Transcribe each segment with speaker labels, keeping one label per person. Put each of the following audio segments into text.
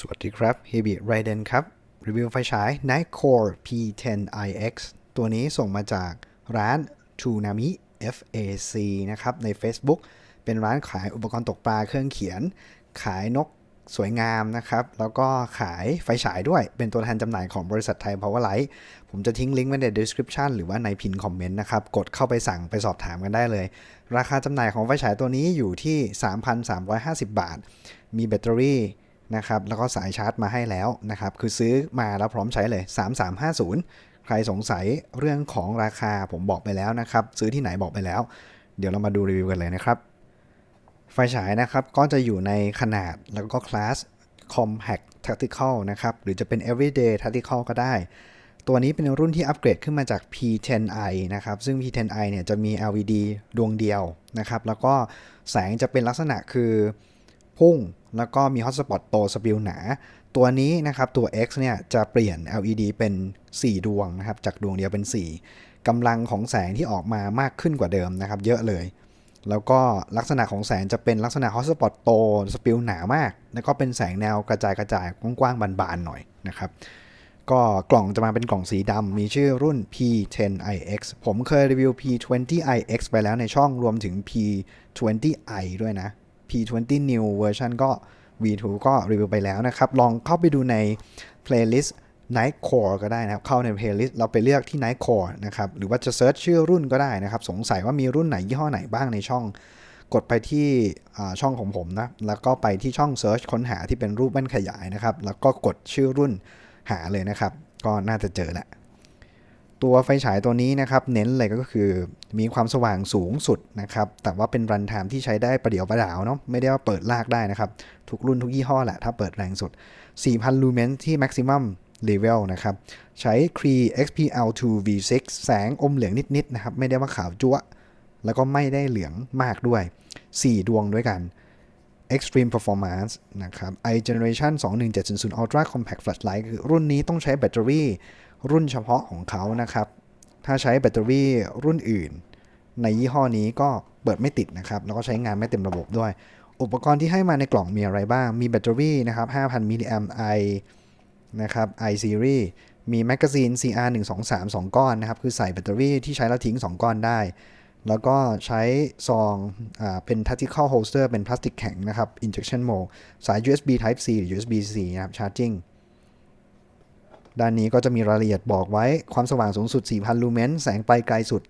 Speaker 1: สวัสดีครับ h e b i r a d e n ครับ รีวิวไฟฉาย Nightcore P10iX ตัวนี้ส่งมาจากร้าน Tunami FAC นะครับ ใน Facebook เป็นร้านขายอุปกรณ์ตกปลาเครื่องเขียน ขายนกสวยงามนะครับ แล้วก็ขายไฟฉายด้วย เป็นตัวแทนจำหน่ายของบริษัทไทย Powerlight ผมจะทิ้งลิงก์ไว้ใน description หรือว่าในพินคอมเมนต์นะครับ กดเข้าไปสั่งไปสอบถามกันได้เลย ราคาจำหน่ายของไฟฉายตัวนี้อยู่ที่ 3,350 บาท มีแบตเตอรี่ นะครับแล้วก็สายชาร์จมาให้แล้วนะครับคือซื้อมาแล้วพร้อมใช้เลย 3350 ใครสงสัยเรื่องของราคาผมบอกไปแล้วนะครับ ซื้อที่ไหนบอกไปแล้ว เดี๋ยวเรามาดูรีวิวกันเลยนะครับ ไฟฉายนะครับก็จะอยู่ในขนาดแล้วก็คลาส compact tactical นะครับหรือจะเป็น everyday tactical ก็ได้ ตัวนี้เป็นรุ่นที่อัปเกรดขึ้นมาจาก P10i นะครับซึ่ง P10i เนี่ยจะมี LED ดวงเดียวนะครับแล้วก็แสงจะเป็นลักษณะคือพุ่ง แล้วก็มี hotspot โตสปิลหนา ตัวนี้นะครับตัว X เนี่ยจะเปลี่ยน LED เป็น 4 ดวงนะครับจากดวงเดียวเป็น 4กำลังของแสงที่ออกมามากขึ้นกว่าเดิมนะครับเยอะเลย แล้วก็ลักษณะของแสงจะเป็นลักษณะ hotspot โตสปิลหนามาก แล้วก็เป็นแสงแนวกระจายกระจายกว้างๆบานๆหน่อยนะครับก็กล่องจะมาเป็นกล่องสีดำมีชื่อรุ่น P10iX ผมเคยรีวิว P20iX ไปแล้วในช่องรวมถึง P20i ด้วยนะ P20 New Version ก็ V2 ก็รีวิวไปแล้วนะครับ ลองเข้าไปดูใน playlist Nightcore ก็ได้นะครับ เข้าใน playlist เราไปเลือกที่ Nightcore นะครับ หรือว่าจะเซิร์ชชื่อรุ่นก็ได้นะครับ สงสัยว่ามีรุ่นไหนยี่ห้อไหนบ้างในช่อง กดไปที่ช่องของผมนะ แล้วก็ไปที่ช่อง Search ค้นหาที่เป็นรูปแว่นขยายนะครับ แล้วก็กดชื่อรุ่นหาเลยนะครับ ก็น่าจะเจอแหละ ตัวไฟฉายตัวนี้นะครับเน้นเลยก็คือมีความสว่างสูงสุดนะครับ แต่ว่าเป็นรันไทม์ที่ใช้ได้ประเดี๋ยวประดาวเนาะไม่ได้ว่าเปิดลากได้นะครับ ทุกรุ่นทุกยี่ห้อแหละ ถ้าเปิดแรงสุด 4,000 ลูเมนที่ maximum level นะครับ ใช้ Cree XPL2 V6 แสงอมเหลืองนิดๆนะครับ ไม่ได้ว่าขาวจั๊วแล้วก็ไม่ได้เหลืองมากด้วย 4 ดวงด้วยกัน Extreme Performance นะครับ i Generation 21700 Ultra Compact Flashlight คือรุ่นนี้ต้องใช้แบตเตอรี่ รุ่นเฉพาะของเขานะครับ ถ้าใช้แบตเตอรี่รุ่นอื่น ในยี่ห้อนี้ก็เปิดไม่ติดนะครับ แล้วก็ใช้งานไม่เต็มระบบด้วย อุปกรณ์ที่ให้มาในกล่องมีอะไรบ้าง มีแบตเตอรี่นะครับ 5,000 มิลลิแอมป์ i นะครับ i series มีแมกกาซีน CR 1 2 3 2 ก้อนนะครับ คือใส่แบตเตอรี่ที่ใช้แล้วทิ้ง 2 ก้อนได้ แล้วก็ใช้ซองอเป็น tactical holster เป็นพลาสติกแข็งนะครับ injection mold สาย USB Type C หรือ USB C นะครับ charging ด้านนี้ก็จะมีรายละเอียดบอกไว้ความสว่างสูงสุด 4,000 ลูเมน แสงไปไกลสุด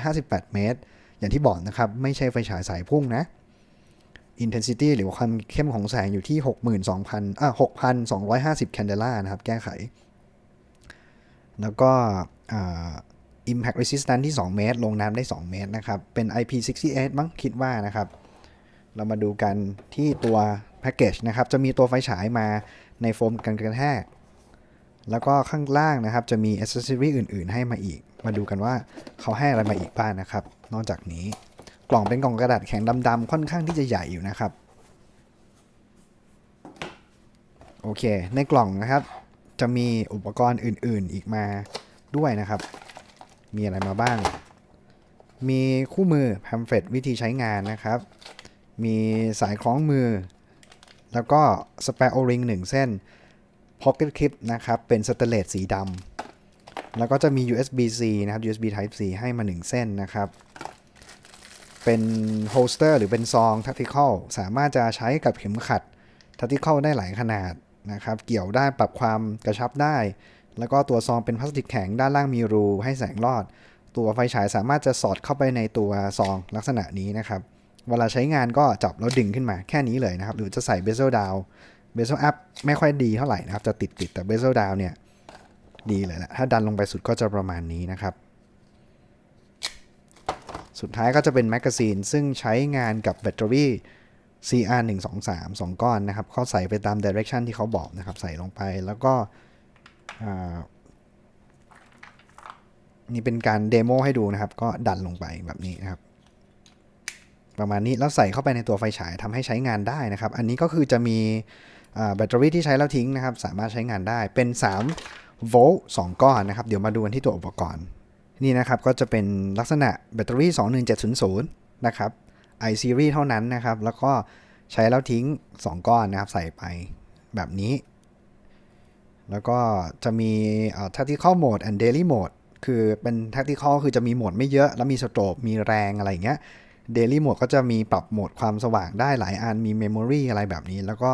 Speaker 1: 158 เมตร อย่างที่บอกนะครับ ไม่ใช่ไฟฉายสายพุ่งนะ intensity หรือความเข้มของแสงอยู่ที่ 62,000อะ6,250 candela นะครับ แก้ไข แล้วก็ impact resistance ที่ 2 เมตร ลงน้ำได้ 2 เมตรนะครับ เป็น IP68 มั้งคิดว่านะครับ เรามาดูกันที่ตัวแพ็กเกจนะครับ จะมีตัวไฟฉายมาในโฟมกันกระแทก แล้วก็ข้างล่างนะครับจะมีอ c เซ s o r y อื่น ๆ ให้มาอีก มาดูกันว่าเขาให้อะไรมาอีกบ้างนะครับ นอกจากนี้กล่องเป็นกล่องกระดาษแข็งดำๆค่อนข้างที่จะใหญ่อยู่นะครับ โอเค ในกล่องนะครับ จะมีอุปกรณ์อื่น ๆ อีกมาด้วยนะครับ มีอะไรมาบ้าง มีคู่มือแพมเฟลตวิธีใช้งานนะครับ มีสายคล้องมือ แล้วก็สเปรโอริง1เส้น Pocket Clip นะครับ เป็นสเตเลสสีดำแล้วก็จะมี USB-C นะครับ USB Type C ให้มา 1 เส้นนะครับ เป็นโฮสเตอร์หรือเป็นซอง Tactical สามารถจะใช้กับเข็มขัด Tactical ได้หลายขนาดนะครับ เกี่ยวได้ปรับความกระชับได้ แล้วก็ตัวซองเป็นพลาสติกแข็งด้านล่างมีรูให้แสงรอด ตัวไฟฉายสามารถจะสอดเข้าไปในตัวซองลักษณะนี้นะครับ เวลาใช้งานก็จับแล้วดึงขึ้นมาแค่นี้เลยนะครับ หรือจะใส่เบ z e l down เบ z e l up ไม่ค่อยดีเท่าไหร่นะครับ จะติดติดแต่เบ z e l down เนี่ยดีเลยแหละถ้าดันลงไปสุดก็จะประมาณนี้นะครับ สุดท้ายก็จะเป็นแมกกาซีนซึ่งใช้งานกับแบตเตอรี่ CR 1 2 3 2 ก้อนนะครับเขาใส่ไปตาม direction ที่เขาบอกนะครับ ใส่ลงไปแล้วก็นี่เป็นการเดโมให้ดูนะครับ ก็ดันลงไปแบบนี้นะครับ ประมาณนี้แล้วใส่เข้าไปในตัวไฟฉายทำให้ใช้งานได้นะครับ อันนี้ก็คือจะมี แบตเตอรี่ที่ใช้แล้วทิ้งนะครับ สามารถใช้งานได้เป็น3โวลต์2ก้อนนะครับ เดี๋ยวมาดูกันที่ตัวอุปกรณ์ นี่นะครับก็จะเป็นลักษณะแบตเตอรี่ 21700 นะครับ i series เท่านั้นนะครับ แล้วก็ใช้แล้วทิ้ง 2 ก้อนนะครับ ใส่ไปแบบนี้ แล้วก็จะมี tactical mode and daily mode คือเป็น tactical คือจะมีโหมดไม่เยอะ แล้วมีสโตรบมีแรงอะไรอย่างเงี้ย daily mode ก็จะมีปรับโหมดความสว่างได้หลายอันมี memory อะไรแบบนี้ แล้วก็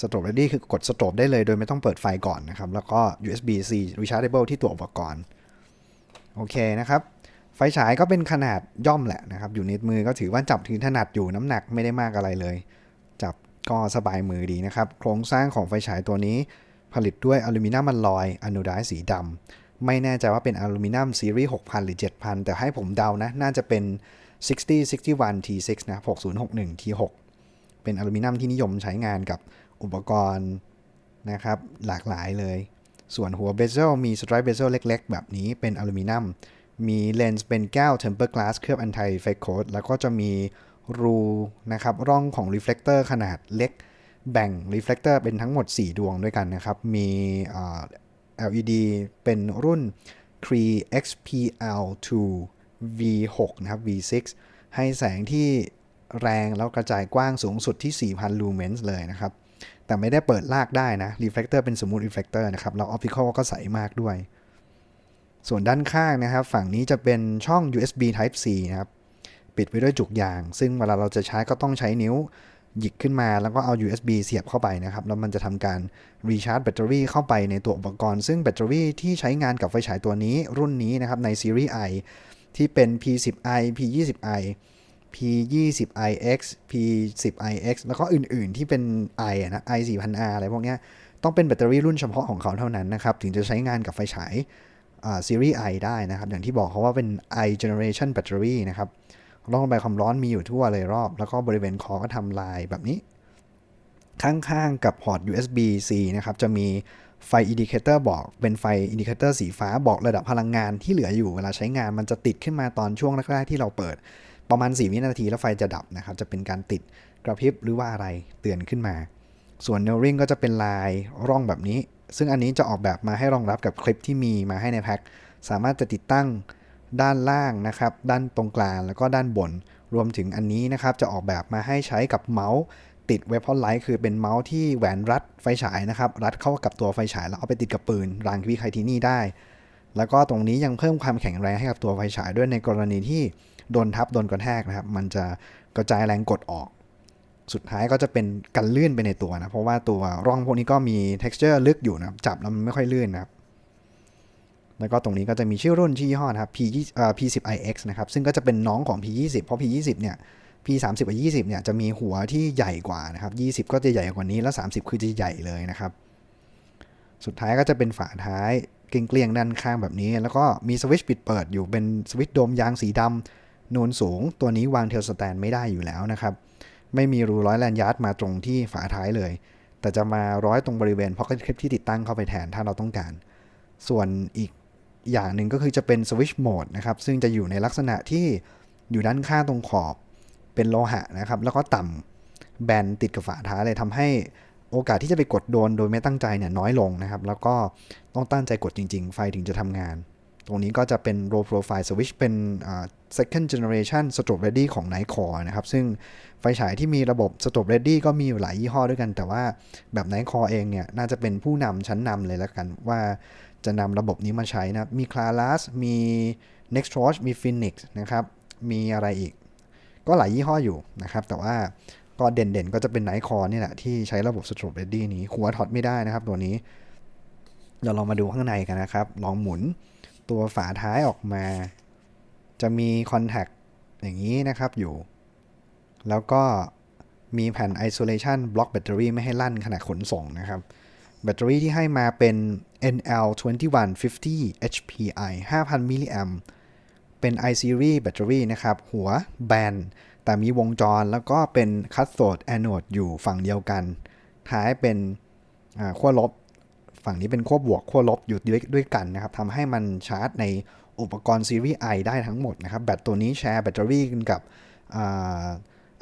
Speaker 1: strobe ready คือกด strobe ได้เลยโดยไม่ต้องเปิดไฟก่อนนะครับ แล้วก็ USB-C rechargeable ที่ตัวอุปกรณ์ โอเคนะครับ ไฟฉายก็เป็นขนาดย่อมแหละนะครับ อยู่ในมือก็ถือว่าจับถือถนัดอยู่น้ำหนักไม่ได้มากอะไรเลย จับก็สบายมือดีนะครับ โครงสร้างของไฟฉายตัวนี้ ผลิตด้วยอลูมิเนียมมันลอยอะนูไดสีดำไม่แน่ใจว่าเป็นอลูมิเนียมซีรีส์6,000 หรือ 7,000 แต่ให้ผมเดานะ น่าจะเป็น 60 61 T6 นะ6061 T6 เป็นอลูมิเนียมที่นิยมใช้งานกับ อุปกรณ์นะครับหลากหลายเลย ส่วนหัวเบเซลมีสไตร์เบเซลเล็กๆ แบบนี้เป็นอลูมิเนียม มีเลนส์เป็นแก้ว tempered glass เคลือบ anti fake coat แล้วก็จะมีรูนะครับร่องของ reflector ขนาดเล็ก แบ่ง reflector เป็นทั้งหมด 4 ดวงด้วยกันนะครับ มี LED เป็นรุ่น Cree XPL2 V6 นะครับ V6 ให้แสงที่แรงแล้วกระจายกว้างสูงสุดที่ 4,000 lumens เลยนะครับ แต่ไม่ได้เปิดลากได้นะ reflector เป็นสมมุติ reflector นะครับ แล้ว optical ก็ใสมากด้วย ส่วนด้านข้างนะครับ ฝั่งนี้จะเป็นช่อง USB Type C นะครับ ปิดไว้ด้วยจุกยาง ซึ่งเวลาเราจะใช้ก็ต้องใช้นิ้วหยิกขึ้นมาแล้วก็เอา USB เสียบเข้าไปนะครับ แล้วมันจะทำการรีชาร์จแบตเตอรี่เข้าไปในตัวอุปกรณ์ ซึ่งแบตเตอรี่ที่ใช้งานกับไฟฉายตัวนี้รุ่นนี้นะครับในซีรีส์ i ที่เป็น P10i P20i P20ix P10ix แล้วก็อื่นๆที่เป็น i อะนะ i 4000R อะไรพวกนี้ต้องเป็นแบตเตอรี่รุ่นเฉพาะของเขาเท่านั้นนะครับ ถึงจะใช้งานกับไฟฉายซีรีส์ i ได้นะครับ อย่างที่บอกเขาว่าเป็น i generation battery นะครับร่องระบายความร้อนมีอยู่ทั่วเลยรอบ แล้วก็บริเวณคอก็ทำลายแบบนี้ ข้างๆกับพอร์ต USB-C นะครับ จะมีไฟอินดิเคเตอร์บอกเป็นไฟอินดิเคเตอร์สีฟ้าบอกระดับพลังงานที่เหลืออยู่เวลาใช้งานมันจะติดขึ้นมาตอนช่วงแรกๆที่เราเปิด ประมาณ 4 วินาทีแล้วไฟจะดับนะครับ จะเป็นการติดกระพริบหรือว่าอะไรเตือนขึ้นมา ส่วนเนลริงก็จะเป็นลายร่องแบบนี้ ซึ่งอันนี้จะออกแบบมาให้รองรับกับคลิปที่มีมาให้ในแพ็ค สามารถจะติดตั้งด้านล่างนะครับ ด้านตรงกลางแล้วก็ด้านบน รวมถึงอันนี้นะครับ จะออกแบบมาให้ใช้กับเมาส์ติดเวพอนไลท์คือเป็นเมาส์ที่แหวนรัดไฟฉายนะครับ รัดเข้ากับตัวไฟฉายแล้วเอาไปติดกับปืนรางวิไคทีนี่ได้ แล้วก็ตรงนี้ยังเพิ่มความแข็งแรงให้กับตัวไฟฉายด้วยในกรณีที่ โดนทับโดนกระแทกนะครับ มันจะกระจายแรงกดออก สุดท้ายก็จะเป็นกันลื่นไปในตัวนะ เพราะว่าตัวร่องพวกนี้ก็มี texture ลึกอยู่นะครับจับแล้วมันไม่ค่อยลื่นนะครับ แล้วก็ตรงนี้ก็จะมีชื่อรุ่นชื่อยี่ห้อนะครับ P เอ่อ P10iX นะครับ ซึ่งก็จะเป็นน้องของ P20 เพราะ P20 เนี่ย P30 กับ20เนี่ยจะมีหัวที่ใหญ่กว่านะครับ20 ก็จะใหญ่กว่านี้แล้ว 30 คือจะใหญ่เลยนะครับ สุดท้ายก็จะเป็นฝาท้ายเกลียงๆด้านข้างแบบนี้ แล้วก็มีสวิตช์ปิดเปิดอยู่เป็นสวิตช์โดมยางสีดำ นูนสูง ตัวนี้วางเทลสแตนไม่ได้อยู่แล้วนะครับ ไม่มีรูร้อยแลนยาร์ดมาตรงที่ฝาท้ายเลย แต่จะมาร้อยตรงบริเวณพ็อกเก็ตคลิปที่ติดตั้งเข้าไปแทนถ้าเราต้องการ ส่วนอีกอย่างหนึ่งก็คือจะเป็นสวิตช์โหมดนะครับ ซึ่งจะอยู่ในลักษณะที่อยู่ด้านข้างตรงขอบเป็นโลหะนะครับ แล้วก็ต่ำแบนติดกับฝาท้ายเลยทำให้โอกาสที่จะไปกดโดนโดยไม่ตั้งใจเนี่ยน้อยลงนะครับ แล้วก็ต้องตั้งใจกดจริง ๆ ไฟถึงจะทำงาน ตรงนี้ก็จะเป็น low profile switch เป็น second generation strobe ready ของ Nightcore นะครับ ซึ่งไฟฉายที่มีระบบ strobe ready ก็มีอยู่หลายยี่ห้อด้วยกัน แต่ว่าแบบ Nightcore เองเนี่ย น่าจะเป็นผู้นำชั้นนำเลยแล้วกัน ว่าจะนำระบบนี้มาใช้นะมี Claras มี Nextros มี Phoenix นะครับ มีอะไรอีก ก็หลายยี่ห้ออยู่นะครับ แต่ว่าก็เด่นๆ ก็จะเป็น Nightcore นี่แหละ ที่ใช้ระบบ strobe ready นี้หัวถอดไม่ได้นะครับตัวนี้เราลองมาดูข้างในกันนะครับ ลองหมุน ตัวฝาท้ายออกมา จะมีคอนแทคอย่างนี้นะครับอยู่ แล้วก็มีแผ่น isolation บล็อกแบตเตอรี่ไม่ให้ลั่นขณะขนส่งนะครับ แบตเตอรี่ที่ให้มาเป็น NL2150 HPI 5,000มิลลิแอมเป็น i series แบตเตอรี่นะครับ หัวแบน แต่มีวงจรแล้วก็เป็นคัตโ o d แอนโอดอยู่ฝั่งเดียวกัน ท้ายเป็นขั้วลบ ฝั่งนี้เป็นขั้วบวกขั้วลบอยู่ด้วยด้วยกันนะครับทำให้มันชาร์จในอุปกรณ์ซีรีส์ i ได้ทั้งหมดนะครับ แบตตัวนี้แชร์แบตเตอรี่กันกับ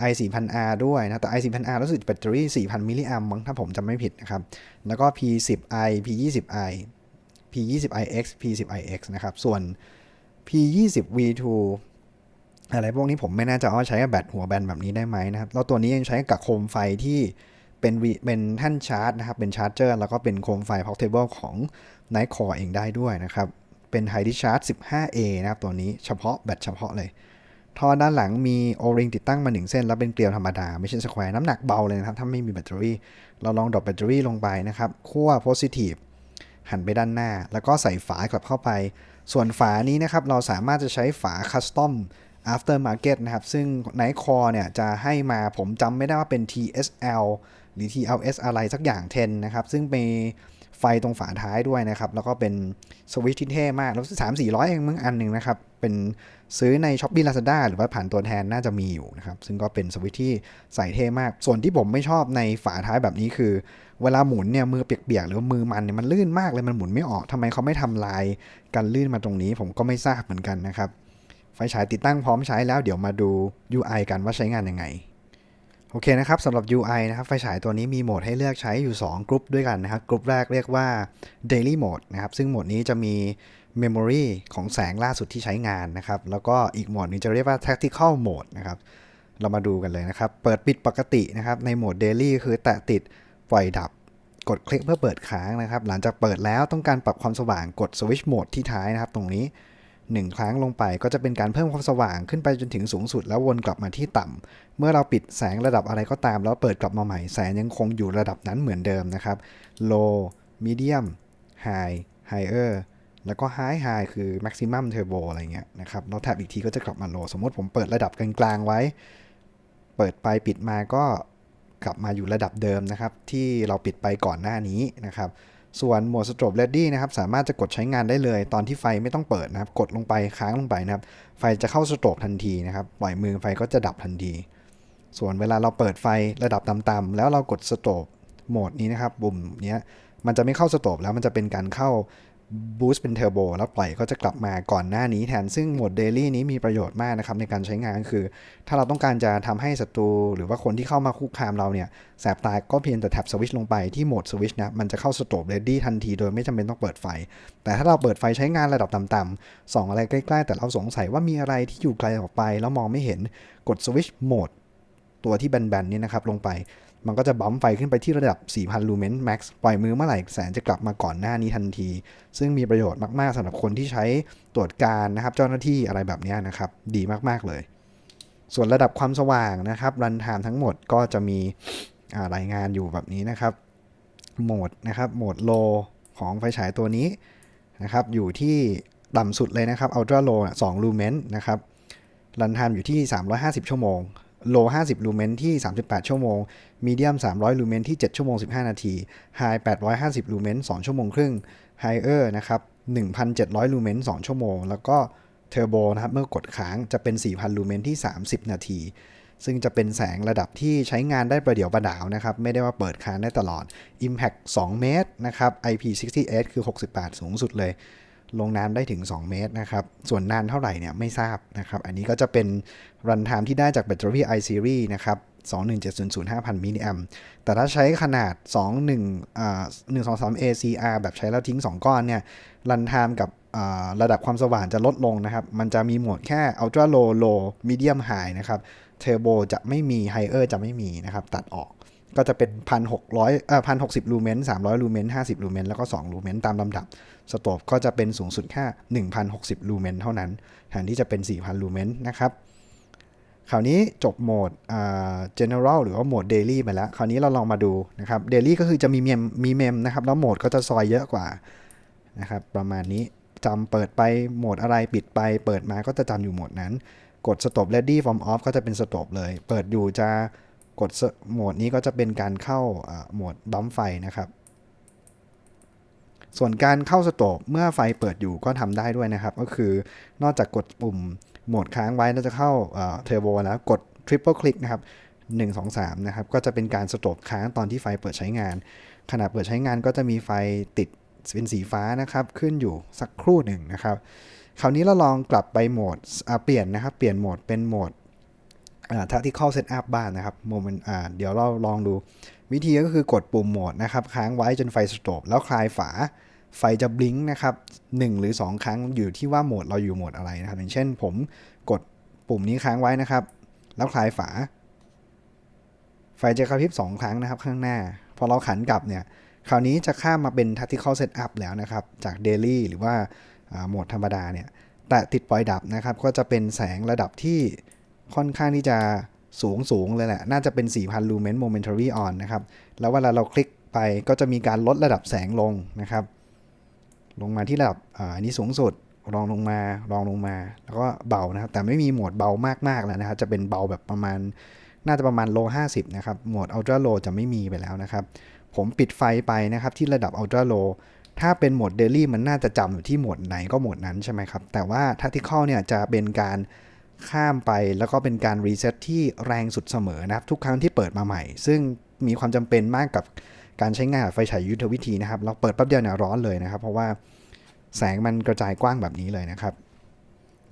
Speaker 1: i 4000R ด้วยนะ แต่ i 4000R รู้สึกแบตเตอรี่ 4,000 มิลลิแอมมั้งถ้าผมจำไม่ผิดนะครับ แล้วก็ P10i P20i P20ix P10ix นะครับ ส่วน P20V2 อะไรพวกนี้ผมไม่แน่ใจว่าใช้กับแบตหัวแบนแบบนี้ได้ไหมนะครับ แล้วตัวนี้ยังใช้กับโคมไฟที่ เป็นเป็นแท่านชาร์จนะครับ เป็นชาร์จเจอร์ แล้วก็เป็นโคมไฟ portable ของ Nightcore เองได้ด้วยนะครับ เป็น High Discharge 15A นะครับ ตัวนี้เฉพาะแบตเฉพาะเลย ท่อด้านหลังมี O-ring ติดตั้งมา 1 เส้น แล้วเป็นเกลียวธรรมดา ไม่ใช่สแควร์น้ำหนักเบาเลยนะครับ ถ้าไม่มีแบตเตอรี่ เราลองดรอปแบตเตอรี่ลงไปนะครับขั้ว positive หันไปด้านหน้า แล้วก็ใส่ฝากลับเข้าไป ส่วนฝานี้นะครับเราสามารถจะใช้ฝา custom after market นะครับ ซึ่ง Nightcore เนี่ยจะให้มาผมจำไม่ได้ว่าเป็น TSL หรือ TLS อะไรสักอย่าง 10 นะครับ ซึ่งมีไฟตรงฝาท้ายด้วยนะครับ แล้วก็เป็นสวิตช์ที่เท่มากแล้วสามสี่ร้อยเองมึงอันหนึ่งนะครับ เป็นซื้อใน s h อ p e e Lazada หรือว่าผ่านตัวแทนน่าจะมีอยู่นะครับ ซึ่งก็เป็นสวิตช์ที่ใส่เท่มาก ส่วนที่ผมไม่ชอบในฝาท้ายแบบนี้คือ เวลาหมุนเนี่ยมือเปียกๆ หรือว่ามือมันเนี่ยมันลื่นมากเลยมันหมุนไม่ออกทำไมเขาไม่ทำลายกันลื่นมาตรงนี้ ผมก็ไม่ทราบเหมือนกันนะครับ ไฟฉายติดตั้งพร้อมใช้แล้วเดี๋ยวมาดู UI กันว่าใช้งานยังไง โอเคนะครับสำหรับ UI นะครับไฟฉายตัวนี้มีโหมดให้เลือกใช้อยู่ 2 กลุ่มด้วยกันนะครับ กลุ่มแรกเรียกว่า Daily Mode นะครับ ซึ่งโหมดนี้จะมี Memory ของแสงล่าสุดที่ใช้งานนะครับ แล้วก็อีกโหมดหนึงจะเรียกว่า Tactical Mode นะครับเรามาดูกันเลยนะครับ เปิดปิดปกตินะครับ ในโหมด Daily คือแตะติดปล่อยดับ กดคลิกเพื่อเปิดค้างนะครับ หลังจากเปิดแล้วต้องการปรับความสว่างกด Switch Mode ที่ท้ายนะครับ ตรงนี้ 1 ครั้งลงไปก็จะเป็นการเพิ่มความสว่างขึ้นไปจนถึงสูงสุดแล้ววนกลับมาที่ต่ำเมื่อเราปิดแสงระดับอะไรก็ตาม แล้วเปิดกลับมาใหม่แสงยังคงอยู่ระดับนั้นเหมือนเดิมนะครับ low medium high higher แล้วก็ high high คือ maximum turbo อะไรเงี้ยนะครับแล้วแท็บอีกทีก็จะกลับมา low สมมติผมเปิดระดับกลางๆไว้ เปิดไปปิดมาก็กลับมาอยู่ระดับเดิมนะครับ ที่เราปิดไปก่อนหน้านี้นะครับ ส่วนโหมด strobe ready นะครับสามารถจะกดใช้งานได้เลย ตอนที่ไฟไม่ต้องเปิดนะครับ กดลงไปค้างลงไปนะครับ ไฟจะเข้าสโตรบทันทีนะครับ ปล่อยมือไฟก็จะดับทันที ส่วนเวลาเราเปิดไฟระดับต่ำๆแล้วเรากดสโตรบโหมดนี้นะครับปุ่มเนี้ยมันจะไม่เข้าสโตรบแล้วมันจะเป็นการเข้า บูสต์เป็นเทอร์โบแล้วปล่อยก็จะกลับมาก่อนหน้านี้แทน ซึ่งโหมดเดลี่นี้มีประโยชน์มากนะครับในการใช้งานคือ ถ้าเราต้องการจะทำให้ศัตรูหรือว่าคนที่เข้ามาคุกคามเราเนี่ยแสบตาก็เพียงแต่แท็บสวิชลงไปที่โหมดสวิชนะมันจะเข้าสโตรบเรดดี้ทันทีโดยไม่จำเป็นต้องเปิดไฟ แต่ถ้าเราเปิดไฟใช้งานระดับต่ำๆส่องอะไรใกล้ ๆ แต่เราสงสัยว่ามีอะไรที่อยู่ไกลออกไปแล้วมองไม่เห็นกดสวิชโหมด ตัวที่แบนๆนี่นะครับลงไป มันก็จะบัมไฟขึ้นไปที่ระดับ 4,000 ลูเมนแม็กซ์ปล่อยมือเมื่อไหร่แสงจะกลับมาก่อนหน้านี้ทันที ซึ่งมีประโยชน์มากๆสำหรับคนที่ใช้ตรวจการนะครับ เจ้าหน้าที่อะไรแบบนี้นะครับ ดีมากๆเลย ส่วนระดับความสว่างนะครับรันไทม์ทั้งหมดก็จะมีรายงานอยู่แบบนี้นะครับโหมดนะครับโหมดโลของไฟฉายตัวนี้นะครับอยู่ที่ต่ำสุดเลยนะครับ Ultra Low อะ2ลูเมนนะครับรันไทม์อยู่ที่ 350 ชั่วโมง โล 50 ลูเมนที่ 38 ชั่วโมง มีเดียม 300 ลูเมนที่ 7 ชั่วโมง 15 นาที ไฮ 850 ลูเมน2ชั่วโมงครึ่ง ไฮเออร์นะครับ 1,700 ลูเมน2ชั่วโมง แล้วก็เทอร์โบนะครับ เมื่อกดค้างจะเป็น 4,000 ลูเมนที่ 30 นาที ซึ่งจะเป็นแสงระดับที่ใช้งานได้ประเดี๋ยวประดาวนะครับ ไม่ได้ว่าเปิดค้างได้ตลอด Impact 2 เมตรนะครับ IP68 คือ 68 สูงสุดเลย ลงน้ำได้ถึง 2 เมตรนะครับ ส่วนนานเท่าไหร่เนี่ยไม่ทราบนะครับ อันนี้ก็จะเป็นรันไทม์ที่ได้จากแบตเตอรี่ iSeries นะครับ21700 5,000 มิลลิแอมแต่ถ้าใช้ขนาด 21อ่า123 ACR แบบใช้แล้วทิ้ง 2 ก้อนเนี่ย รันไทม์กับระดับความสว่างจะลดลงนะครับ มันจะมีโหมดแค่ Ultra Low Low Medium High นะครับ Turbo จะไม่มี Higher จะไม่มีนะครับ ตัดออก ก็จะเป็น 1,600เอ่อ1,060 ลูเมน 300 ลูเมน 50 ลูเมน แล้วก็ 2 ลูเมน ตามลำดับ สโตปก็จะเป็นสูงสุดแค่1,060 ลูเมน เท่านั้น แทนที่จะเป็น 4,000 ลูเมนนะครับ คราวนี้จบโหมดอ่า general หรือว่าโหมด daily ไปแล้ว คราวนี้เราลองมาดูนะครับ daily ก็คือจะมีเมม มีเมมนะครับ แล้วโหมดก็จะซอยเยอะกว่านะครับ ประมาณนี้จำเปิดไปโหมดอะไรปิดไป เปิดมาก็จะจำอยู่โหมดนั้น กด stop ready from off ก็จะเป็น stop เลย เปิดอยู่จะ กดโหมดนี้ก็จะเป็นการเข้าโหมดบัมไฟนะครับ ส่วนการเข้าสโตปเมื่อไฟเปิดอยู่ก็ทำได้ด้วยนะครับ ก็คือนอกจากกดปุ่มโหมดค้างไว้แล้วจะเข้าเทอร์โบแล้วกด Triple Click นะครับ1 2 3นะครับก็จะเป็นการสโตปค้างตอนที่ไฟเปิดใช้งาน ขณะเปิดใช้งานก็จะมีไฟติดเป็นสีฟ้านะครับ ขึ้นอยู่สักครู่หนึ่งนะครับ คราวนี้เราลองกลับไปโหมดเปลี่ยนนะครับ เปลี่ยนโหมดเป็นโหมด tactical setup บ้านนะครับโมเมนต์เดี๋ยวเราลองดู วิธีก็คือกดปุ่มโหมดนะครับ ค้างไว้จนไฟสโตปแล้วคลายฝา ไฟจะบลิงก์นะครับ 1 หรือ 2 ครั้งอยู่ที่ว่าโหมดเราอยู่โหมดอะไรนะครับ อย่างเช่นผมกดปุ่มนี้ค้างไว้นะครับ แล้วคลายฝา ไฟจะกระพริบ 2 ครั้งนะครับ ข้างหน้า พอเราขันกลับเนี่ยคราวนี้จะข้ามมาเป็น tactical setup แล้วนะครับ จาก daily หรือว่าโหมดธรรมดาเนี่ยแต่ติดปล่อยดับนะครับ ก็จะเป็นแสงระดับที่ ค่อนข้างที่จะสูงสูงเลยแหละ น่าจะเป็น 4,000 lumen momentary on นะครับ แล้วเวลาเราคลิกไปก็จะมีการลดระดับแสงลงนะครับ ลงมาที่ระดับอันนี้สูงสุดรองลงมารองลงมา แล้วก็เบานะครับ แต่ไม่มีโหมดเบามากๆแล้วนะครับ จะเป็นเบาแบบประมาณ น่าจะประมาณโล50 นะครับ โหมด ultra low จะไม่มีไปแล้วนะครับ ผมปิดไฟไปนะครับที่ระดับ ultra low ถ้าเป็นโหมด daily มันน่าจะจำอยู่ที่โหมดไหนก็โหมดนั้นใช่ไหมครับ แต่ว่า tactical เนี่ยจะเป็นการ ข้ามไปแล้วก็เป็นการรีเซ็ตที่แรงสุดเสมอนะครับ ทุกครั้งที่เปิดมาใหม่ ซึ่งมีความจำเป็นมากกับการใช้งานไฟฉายยุทธวิธีนะครับ เราเปิดแป๊บเดียวเนี่ยร้อนเลยนะครับ เพราะว่าแสงมันกระจายกว้างแบบนี้เลยนะครับ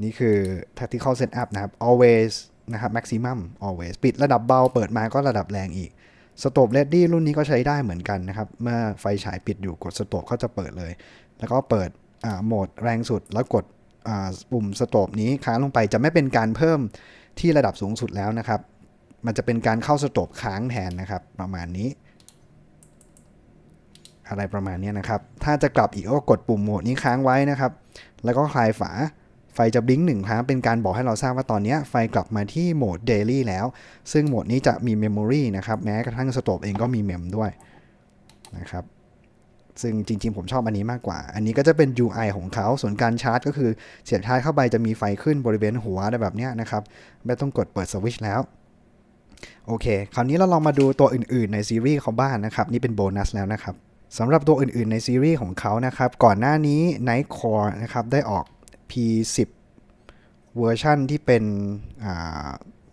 Speaker 1: นี่คือ tactical setup นะครับ always นะครับ maximum always ปิดระดับเบาเปิดมาก็ระดับแรงอีกสโตบเลดดี้รุ่นนี้ก็ใช้ได้เหมือนกันนะครับ เมื่อไฟฉายปิดอยู่กดสโตบก็จะเปิดเลย แล้วก็เปิดอ่าโหมดแรงสุดแล้วกด ปุ่มสโตบนี้ค้างลงไปจะไม่เป็นการเพิ่มที่ระดับสูงสุดแล้วนะครับ มันจะเป็นการเข้าสโตบค้างแทนนะครับ ประมาณนี้ อะไรประมาณนี้นะครับ ถ้าจะกลับอีกก็กดปุ่มโหมดนี้ค้างไว้นะครับ แล้วก็คลายฝาไฟจะบลิงก์หนึ่งครั้งเป็นการบอกให้เราทราบว่าตอนนี้ไฟกลับมาที่โหมด Daily แล้ว ซึ่งโหมดนี้จะมี Memory นะครับ แม้กระทั่งสโตบเองก็มีเมมด้วยนะครับ ซึ่งจริงๆ ผมชอบอันนี้มากกว่า อันนี้ก็จะเป็น UI ของเขา ส่วนการชาร์จก็คือเสียบชาร์จเข้าไปจะมีไฟขึ้นบริเวณหัวอะไรแบบนี้นะครับ ไม่ต้องกดเปิดสวิตช์แล้ว โอเค คราวนี้เราลองมาดูตัวอื่นๆ ในซีรีส์เขาบ้างนะครับ นี่เป็นโบนัสแล้วนะครับสำหรับตัวอื่นๆ ในซีรีส์ของเขานะครับ ก่อนหน้านี้ Night Core นะครับ ได้ออก P10 เวอร์ชันที่เป็น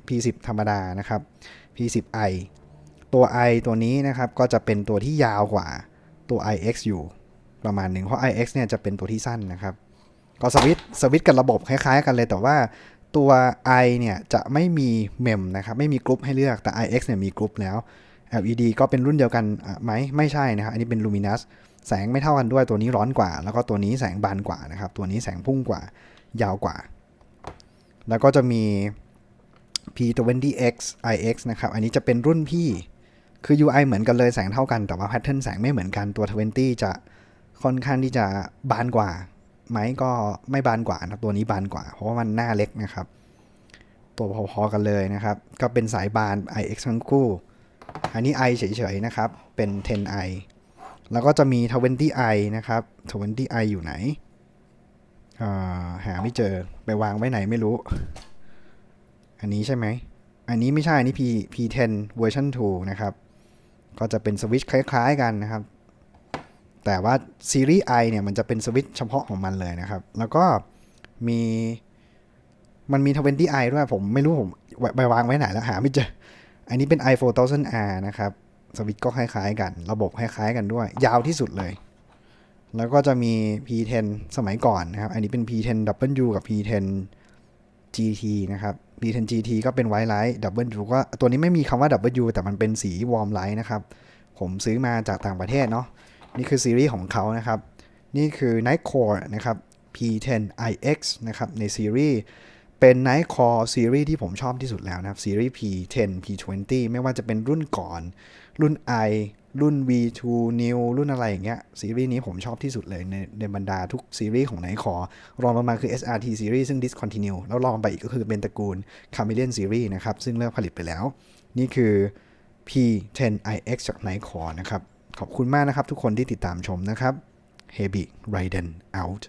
Speaker 1: P10 ธรรมดานะครับ P10i ตัว i ตัวนี้นะครับ ก็จะเป็นตัวที่ยาวกว่า ตัว ix อยู่ประมาณหนึ่งเพราะ ix เนี่ยจะเป็นตัวที่สั้นนะครับ ก็สวิตสวิตกับระบบคล้าย ๆ กันเลยแต่ว่าตัว i เนี่ยจะไม่มีเมมนะครับไม่มีกรุ๊ปให้เลือกแต่ ix เนี่ยมีกรุ๊ปแล้ว LED ก็เป็นรุ่นเดียวกันไหมไม่ใช่นะครับอันนี้เป็น luminous แสงไม่เท่ากันด้วยตัวนี้ร้อนกว่า แล้วก็ตัวนี้แสงบานกว่านะครับตัวนี้แสงพุ่งกว่ายาวกว่า แล้วก็จะมี P20X IX นะครับ อันนี้จะเป็นรุ่นพี่ คือ UI เหมือนกันเลยแสงเท่ากันแต่ว่าแพทเทิร์นแสงไม่เหมือนกันตัว 20 จะค่อนข้างที่จะบานกว่าไหมก็ไม่บานกว่านะตัวนี้บานกว่า เพราะว่ามันหน้าเล็กนะครับ ตัวพอๆกันเลยนะครับ ก็เป็นสายบาน IX ทั้งคู่ อันนี้ i เฉยๆนะครับ เป็น 10i แล้วก็จะมี 20i นะครับ 20i อยู่ไหน หาไม่เจอไปวางไว้ไหนไม่รู้ อันนี้ใช่ไหม อันนี้ไม่ใช่ อันนี้ P P10 เวอร์ชัน2นะครับ ก็จะเป็นสวิตช์คล้าย ๆ กันนะครับ แต่ว่าซีรีส์ i เนี่ยมันจะเป็นสวิตช์เฉพาะของมันเลยนะครับ แล้วก็มีมันมี 20i ด้วยผมไม่รู้ผมไปวางไว้ไหนแล้วหาไม่เจอ อันนี้เป็น i 4000R นะครับสวิตช์ก็คล้ายๆ กัน ระบบคล้ายๆ กันด้วย ยาวที่สุดเลย แล้วก็จะมี P10 สมัยก่อนนะครับ อันนี้เป็น P10W กับ P10 GT นะครับ P10 GT ก็เป็นไวท์ไลท์ดับเบิลยูก็ตัวนี้ไม่มีคำว่า W แต่มันเป็นสีวอร์มไลท์นะครับ ผมซื้อมาจากต่างประเทศเนาะนี่คือซีรีส์ของเขานะครับ นี่คือ Night Core นะครับ P10iX นะครับ ในซีรีส์เป็น Night Core ซีรีส์ที่ผมชอบที่สุดแล้วนะครับ ซีรีส์ P10 P20 ไม่ว่าจะเป็นรุ่นก่อน รุ่น i รุ่น V2 New รุ่นอะไรอย่างเงี้ยซีรีส์นี้ผมชอบที่สุดเลยในในบรรดาทุกซีรีส์ของ Night Core รองลงมาคือ SRT ซีรีส์ซึ่ง discontinue แล้วรองไปอีกก็คือเป็นตระกูล Chameleon Series นะครับ ซึ่งเลิกผลิตไปแล้ว นี่คือ P10iX จาก Night Core นะครับ ขอบคุณมากนะครับทุกคนที่ติดตามชมนะครับ Heavy Raiden out